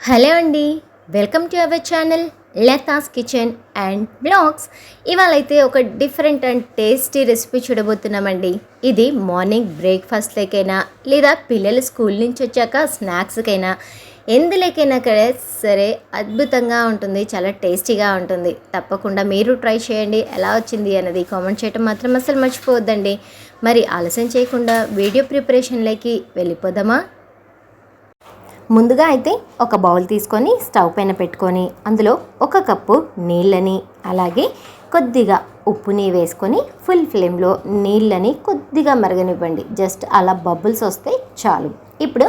Hello అండి welcome to our channel Latha's kitchen and vlogs. ఇవాళైతే ఒక different and tasty recipe చూడబోతున్నామండి. ఇది morning బ్రేక్ఫాస్ట్లకైనా లేదా పిల్లలు స్కూల్ నుంచి వచ్చాక స్నాక్స్కైనా ఎందులోకైనా కడే సరే అద్భుతంగా ఉంటుంది చాలా టేస్టీగా ఉంటుంది. తప్పకుండా మీరు ట్రై చేయండి ఎలా వచ్చింది అన్నది కామెంట్ చేయటం మాత్రం అసలు మర్చిపోవద్దండి. మరి ఆలస్యం చేయకుండా వీడియో ప్రిపరేషన్లోకి వెళ్ళిపోదామా? ముందుగా అయితే ఒక బౌల్ తీసుకొని స్టవ్ పైన పెట్టుకొని అందులో ఒక కప్పు నీళ్ళని అలాగే కొద్దిగా ఉప్పుని వేసుకొని ఫుల్ ఫ్లేమ్లో నీళ్ళని కొద్దిగా మరగనివ్వండి. జస్ట్ అలా బబుల్స్ వస్తే చాలు. ఇప్పుడు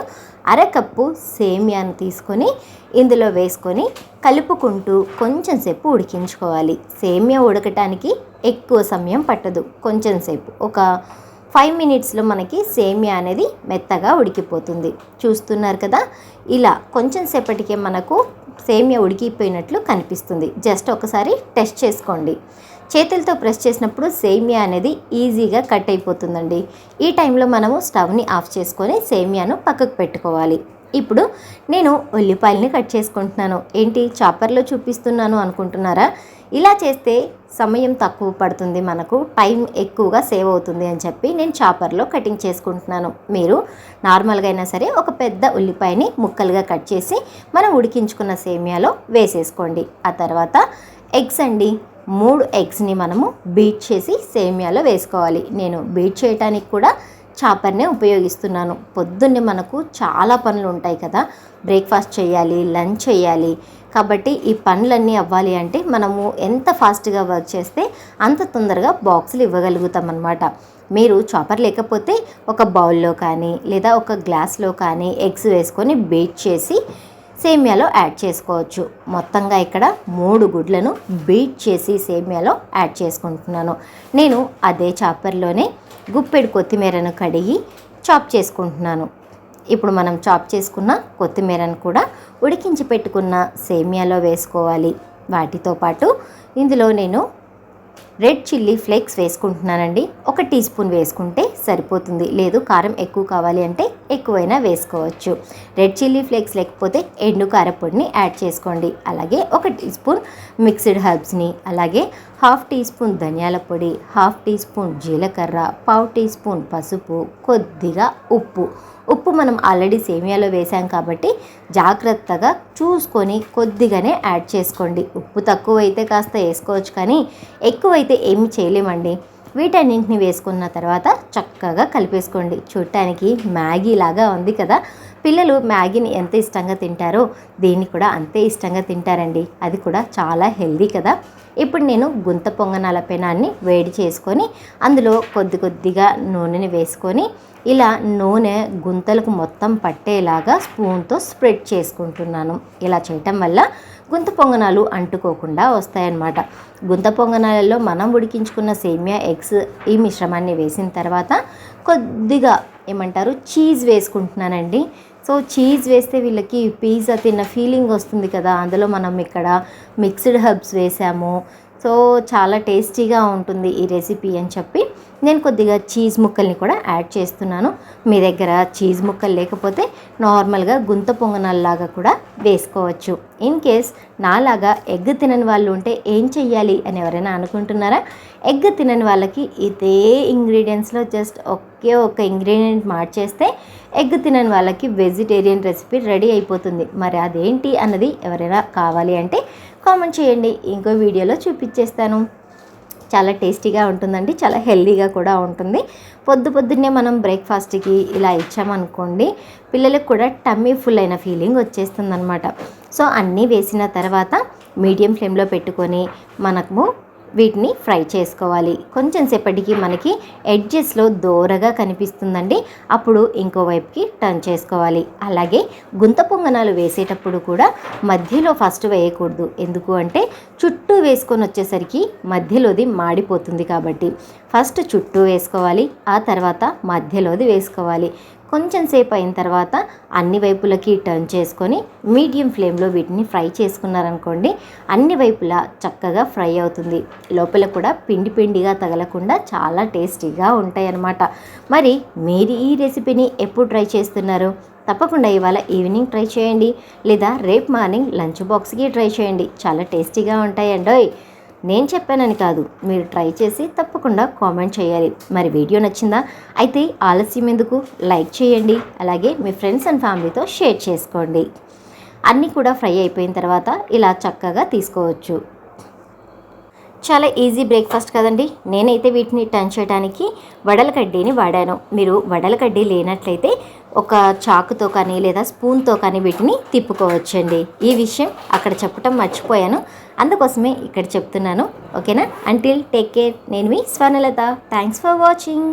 అరకప్పు సేమియాను తీసుకొని ఇందులో వేసుకొని కలుపుకుంటూ కొంచెం సేపు ఉడికించుకోవాలి. సేమియా ఉడకటానికి ఎక్కువ సమయం పట్టదు. కొంచెం సేపు. ఒక ఫైవ్ మినిట్స్లో మనకి సేమియా అనేది మెత్తగా ఉడికిపోతుంది. చూస్తున్నారు కదా? ఇలా కొంచెం సేపటికే మనకు సేమియా ఉడికిపోయినట్లు కనిపిస్తుంది. జస్ట్ ఒకసారి టెస్ట్ చేసుకోండి. చేతులతో ప్రెస్ చేసినప్పుడు సేమియా అనేది ఈజీగా కట్ అయిపోతుందండి. ఈ టైంలో మనము స్టవ్ని ఆఫ్ చేసుకొని సేమియాను పక్కకు పెట్టుకోవాలి. ఇప్పుడు నేను ఉల్లిపాయలని కట్ చేసుకుంటున్నాను. ఏంటి? చాపర్లో చూపిస్తున్నాను అనుకుంటున్నారా? ఇలా చేస్తే సమయం తక్కువ పడుతుంది మనకు టైం ఎక్కువగా సేవ్ అవుతుంది అని చెప్పి నేను చాపర్లో కటింగ్ చేసుకుంటున్నాను. మీరు నార్మల్గా అయినా సరే ఒక పెద్ద ఉల్లిపాయని ముక్కలుగా కట్ చేసి మనం ఉడికించుకున్న సేమియాలో వేసేసుకోండి. ఆ తర్వాత ఎగ్స్ అండి మూడు ఎగ్స్ని మనము బీట్ చేసి సేమియాలో వేసుకోవాలి. నేను బీట్ చేయడానికి కూడా చాపర్నే ఉపయోగిస్తున్నాను. పొద్దున్నే మనకు చాలా పనులు ఉంటాయి కదా. బ్రేక్ఫాస్ట్ చేయాలి లంచ్ చేయాలి. కాబట్టి ఈ పనులన్నీ అవ్వాలి అంటే మనము ఎంత ఫాస్ట్గా వర్క్ చేస్తే అంత తొందరగా బాక్సులు ఇవ్వగలుగుతాం అనమాట మీరు చాపర్ లేకపోతే ఒక బౌల్లో కానీ లేదా ఒక గ్లాస్లో కానీ ఎగ్స్ వేసుకొని బీట్ చేసి సేమియాలో యాడ్ చేసుకోవచ్చు. మొత్తంగా ఇక్కడ మూడు గుడ్లను బీట్ చేసి సేమియాలో యాడ్ చేసుకుంటున్నాను. నేను అదే చాపర్లోనే గుప్పెడు కొత్తిమీరను కడిగి చాప్ చేసుకుంటున్నాను. ఇప్పుడు మనం చాప్ చేసుకున్న కొత్తిమీరను కూడా ఉడికించి పెట్టుకున్న సేమియాలో వేసుకోవాలి. వాటితో పాటు ఇందులో నేను రెడ్ చిల్లీ ఫ్లేక్స్ వేసుకుంటున్నానండి. ఒక టీ స్పూన్ వేసుకుంటే సరిపోతుంది. లేదు కారం ఎక్కువ కావాలి అంటే ఎక్కువైనా వేసుకోవచ్చు. రెడ్ చిల్లీ ఫ్లేక్స్ లేకపోతే ఎండు కారపొడిని యాడ్ చేసుకోండి. అలాగే ఒక టీ స్పూన్ మిక్స్డ్ హర్బ్స్ని అలాగే హాఫ్ టీ స్పూన్ ధనియాల పొడి హాఫ్ టీ స్పూన్ జీలకర్ర పావు టీ స్పూన్ పసుపు కొద్దిగా ఉప్పు. ఉప్పు మనం ఆల్రెడీ సేమియాలో వేసాం కాబట్టి జాగ్రత్తగా చూసుకొని కొద్దిగానే యాడ్ చేసుకోండి. ఉప్పు తక్కువ అయితే కాస్త వేసుకోవచ్చు కానీ ఎక్కువైతే ఏమి చేయలేమండి. వీటన్నింటిని వేసుకున్న తర్వాత చక్కగా కలిపేసుకోండి. చూడటానికి మ్యాగీ లాగా ఉంది కదా. పిల్లలు మ్యాగీని ఎంత ఇష్టంగా తింటారో దీన్ని కూడా అంతే ఇష్టంగా తింటారండి. అది కూడా చాలా హెల్దీ కదా. ఇప్పుడు నేను గుంత పొంగనాల పెనాన్ని వేడి చేసుకొని అందులో కొద్ది కొద్దిగా నూనెని వేసుకొని ఇలా నూనె గుంతలకు మొత్తం పట్టేలాగా స్పూన్తో స్ప్రెడ్ చేసుకుంటున్నాను. ఇలా చేయటం వల్ల గుంత పొంగనాలు అంటుకోకుండా వస్తాయన్నమాట. గుంత పొంగనాలలో మనం ఉడికించుకున్న సేమియా ఎగ్స్ ఈ మిశ్రమాన్ని వేసిన తర్వాత కొద్దిగా ఏమంటారు? చీజ్ వేసుకుంటున్నానండి. సో చీజ్ వేస్తే వీళ్ళకి పిజ్జా తిన్న ఫీలింగ్ వస్తుంది కదా. అందులో మనం ఇక్కడ మిక్స్డ్ హర్బ్స్ వేసాము. సో చాలా టేస్టీగా ఉంటుంది ఈ రెసిపీ అని చెప్పి నేను కొద్దిగా చీజ్ ముక్కల్ని కూడా యాడ్ చేస్తున్నాను. మీ దగ్గర చీజ్ ముక్కలు లేకపోతే నార్మల్గా గుంత పొంగనాల్లాగా కూడా వేసుకోవచ్చు. ఇన్ కేస్ నాలాగా ఎగ్ తినని వాళ్ళు ఉంటే ఏం చెయ్యాలి అని ఎవరైనా అనుకుంటున్నారా? ఎగ్ తినని వాళ్ళకి ఇదే ఇంగ్రీడియంట్స్లో జస్ట్ ఒకే ఒక ఇంగ్రీడియంట్ మార్చేస్తే ఎగ్ తినని వాళ్ళకి వెజిటేరియన్ రెసిపీ రెడీ అయిపోతుంది. మరి అదేంటి అన్నది ఎవరైనా కావాలి అంటే కామెంట్ చేయండి. ఇంకో వీడియోలో చూపించేస్తాను. చాలా టేస్టీగా ఉంటుందండి. చాలా హెల్దీగా కూడా ఉంటుంది. పొద్దు పొద్దున్నే మనం బ్రేక్ఫాస్ట్కి ఇలా ఇచ్చామనుకోండి పిల్లలకు కూడా టమ్మీ ఫుల్ అయిన ఫీలింగ్ వచ్చేస్తుందన్నమాట. సో అన్నీ వేసిన తర్వాత మీడియం ఫ్లేమ్లో పెట్టుకొని మనము వీటిని ఫ్రై చేసుకోవాలి. కొంచెం సేపటికి మనకి ఎడ్జెస్లో దోరగా కనిపిస్తుందండి. అప్పుడు ఇంకో వైపుకి టర్న్ చేసుకోవాలి. అలాగే గుంత పొంగనాలు వేసేటప్పుడు కూడా మధ్యలో ఫస్ట్ వేయకూడదు. ఎందుకు అంటే చుట్టూ వేసుకొని వచ్చేసరికి మధ్యలోది మాడిపోతుంది కాబట్టి. ఫస్ట్ చుట్టూ వేసుకోవాలి. ఆ తర్వాత మధ్యలోది వేసుకోవాలి. కొంచెం సేపు అయిన తర్వాత అన్ని వైపులకి టర్న్ చేసుకొని మీడియం ఫ్లేమ్లో వీటిని ఫ్రై చేసుకున్నారనుకోండి అన్ని వైపులా చక్కగా ఫ్రై అవుతుంది. లోపల కూడా పిండి పిండిగా తగలకుండా చాలా టేస్టీగా ఉంటాయి అన్నమాట మరి మీరు ఈ రెసిపీని ఎప్పుడు ట్రై చేస్తున్నారు? తప్పకుండా ఇవాళ ఈవినింగ్ ట్రై చేయండి లేదా రేపు మార్నింగ్ లంచ్ బాక్స్కి ట్రై చేయండి. చాలా టేస్టీగా ఉంటాయండోయ్. నేను చెప్పానని కాదు. మీరు ట్రై చేసి తప్పకుండా కామెంట్ చేయాలి. మరి వీడియో నచ్చిందా? అయితే ఆలస్యం ఎందుకు? లైక్ చేయండి. అలాగే మీ ఫ్రెండ్స్ అండ్ ఫ్యామిలీతో షేర్ చేసుకోండి. అన్నీ కూడా ఫ్రై అయిపోయిన తర్వాత ఇలా చక్కగా తీసుకోవచ్చు. చాలా ఈజీ బ్రేక్ఫాస్ట్ కదండి. నేనైతే వీటిని టర్న్ చేయడానికి వడల కడ్డీని వాడాను. మీరు వడల కడ్డీ లేనట్లయితే ఒక చాకుతో కానీ లేదా స్పూన్తో కానీ వీటిని తిప్పుకోవచ్చండి. ఈ విషయం అక్కడ చెప్పటం మర్చిపోయాను. అందుకోసమే ఇక్కడ చెప్తున్నాను. ఓకేనా? అంటిల్ టేక్ కేర్ నేను మీ స్వర్ణలత. Thanks for watching